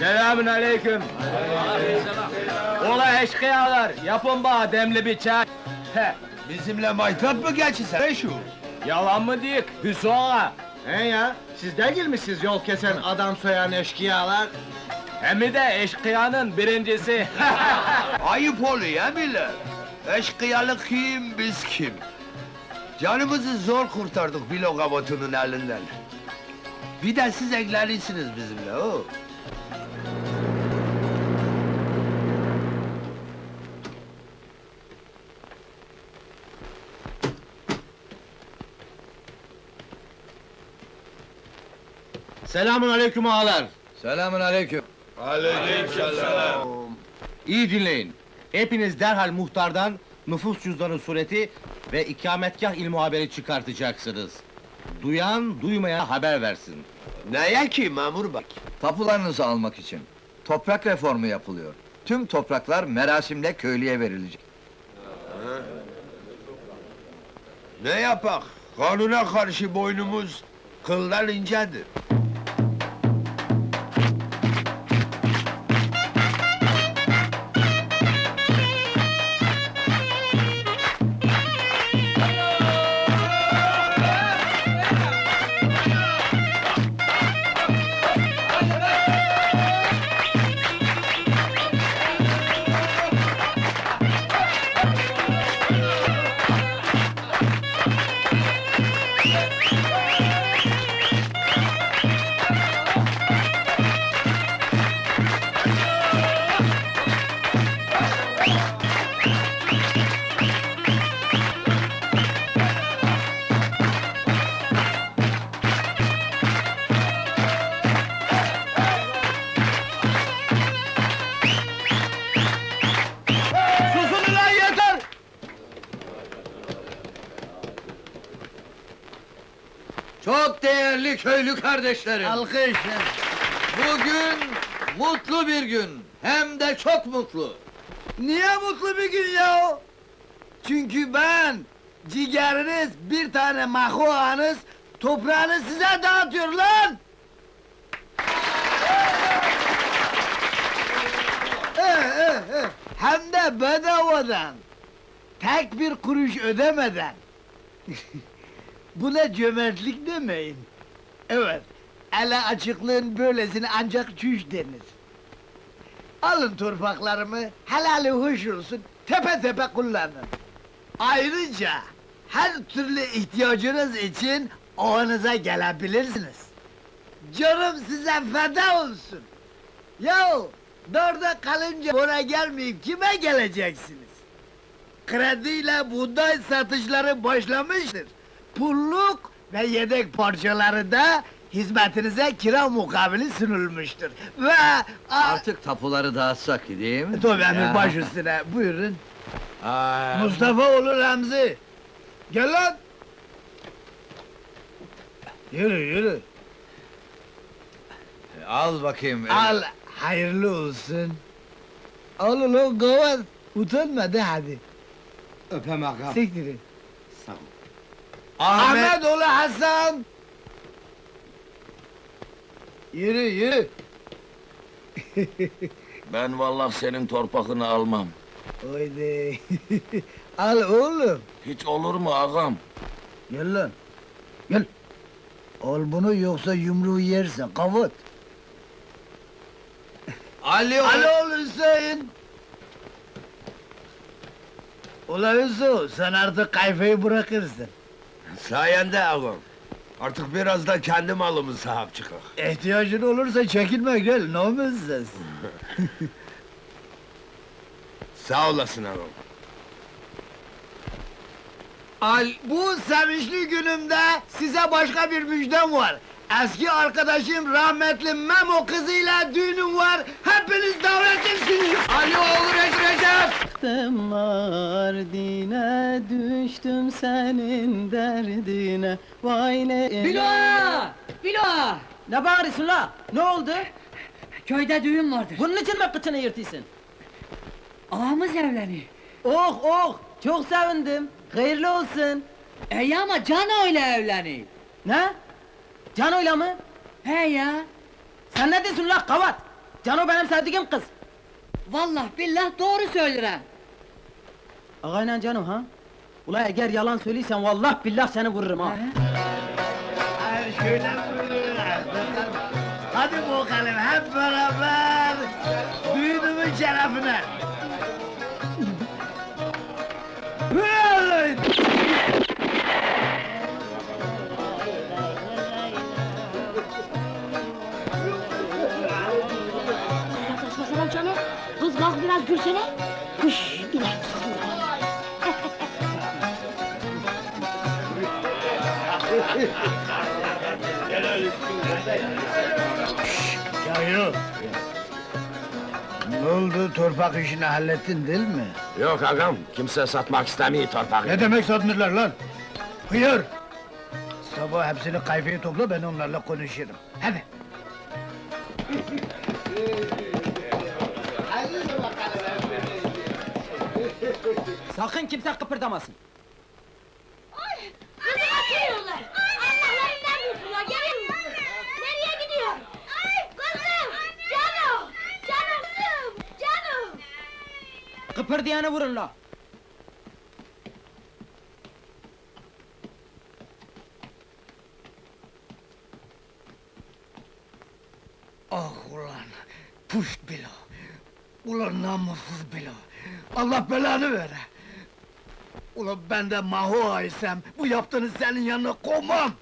Selamün aleyküm. Ola eşkıyalar, yapın bana demli bir çay. He, Bizimle maytap mı geçirsen? Ne şu? yalan mı diyik, Hüsnü'na? He ya, siz değil misiniz yol kesen adam soyan eşkıyalar? Hem de eşkıyanın birincisi. Ayıp oluyor ya millet. Eşkıyalık kim, biz kim? Canımızı zor kurtardık bilo kabotunun elinden. Bir de siz eklerisiniz bizimle o. Selamun aleyküm ağalar. Selamun aleyküm. Aleykümselam. İyi dinleyin. Hepiniz derhal muhtardan nüfus cüzdanı sureti ve ikametgah ilmu haberi çıkartacaksınız. Duyan duymaya haber versin. Neye ki memur bak? Tapularınızı almak için. Toprak reformu yapılıyor. Tüm topraklar merasimle köylüye verilecek. Ne yapak? Kanuna karşı boynumuz kıldan incedir. Değerli köylü kardeşlerim. Alkış! Bugün mutlu bir gün. Hem de çok mutlu. Niye mutlu bir gün ya? Çünkü ben, ciğeriniz, bir tane mahuanız, toprağını size dağıtıyor lan! Eh, eh, eh. Hem de bedavadan! Tek bir kuruş ödemeden! Buna cömertlik demeyin. Evet, ele açıklığın böylesine ancak çüş denir. Alın torpaklarımı, helali hoş olsun, tepe tepe kullanın. Ayrıca, her türlü ihtiyacınız için oğlunuza gelebilirsiniz. Canım size feda olsun. Yahu, dörde kalınca buna gelmeyip kime geleceksiniz? Krediyle buğday satışları başlamıştır. Pulluk ve yedek parçaları da hizmetinize kira mukabili sunulmuştur. Ve... Artık tapuları dağıtsak değil mi? Tabii emir baş üstüne, buyurun. Aa, Mustafa oğlu Remzi! Gel lan! Yürü, yürü! Al bakayım. Al, hayırlı olsun! Al ulan kavat! Utanma de hadi! Öpem ağam. Siktirin! Ahmet. Ahmet oğlu Hasan! Yürü, yürü! Ben vallahi senin torpakını almam. Haydi! Al oğlum! Hiç olur mu ağam? Gel lan! Gel! Al bunu yoksa yumruğu yersin, kavat! Ali Ali oğlu Hüseyin! Ula Hüso, sen artık kayfayı bırakırsın. Sayende ağam. Artık biraz da kendi malımız sahip çıkak. İhtiyacın olursa çekinme gel, namussuz. Sağ olasın ağam. Al, bu sevinçli günümde size başka bir müjdem var. Eski arkadaşım rahmetli Memo kızıyla düğünüm var. Hepiniz davetlisiniz. Ali oğlu Recep. Düştüm Mardin'e, düştüm senin derdine. Vay ne... Bilo! Bilo! Ne bağırıyorsun la? Ne oldu? Köyde düğün vardır. Bunun için mi kıçını yırtıyorsun? Ağamız evleniyor. Oh oh! Çok sevindim. Hayırlı olsun. İyi ama Cano ile evleniyor. Ne? Cano'yla mı? He ya. Sen ne diyorsun la kavat? Cano benim sevdiğim kız. Vallahi billah doğru söyler ha. Ağayla Cano ha? Ula eğer yalan söyleysen vallahi billah seni vururum ha. Şöyle. Hadi bakalım hep beraber düğünümün şerefine. Kalk biraz gülsene. Hış, iler Cahil. Ne oldu torpak işini hallettin değil mi? Yok ağam, kimse satmak istemiyor torpağı. Ne demek satmıyorlar lan? Hıyar! Sabah hepsini kayfaya topla ben onlarla konuşurum. Hadi. Sakın kimse kıpırdamasın. Ay, kızı kaçırıyorlar. Allah'larından bulsunlar, gelin. Nereye gidiyor? Ay, kızım! Canım! Canım kızım! Canım! Kıpırdayanı vurun la. Ah ulan! Puşt bilo! Ulan namussuz bilo! Allah belanı vere! Ulan ben de maho aysam bu yaptığını senin yanına koymam!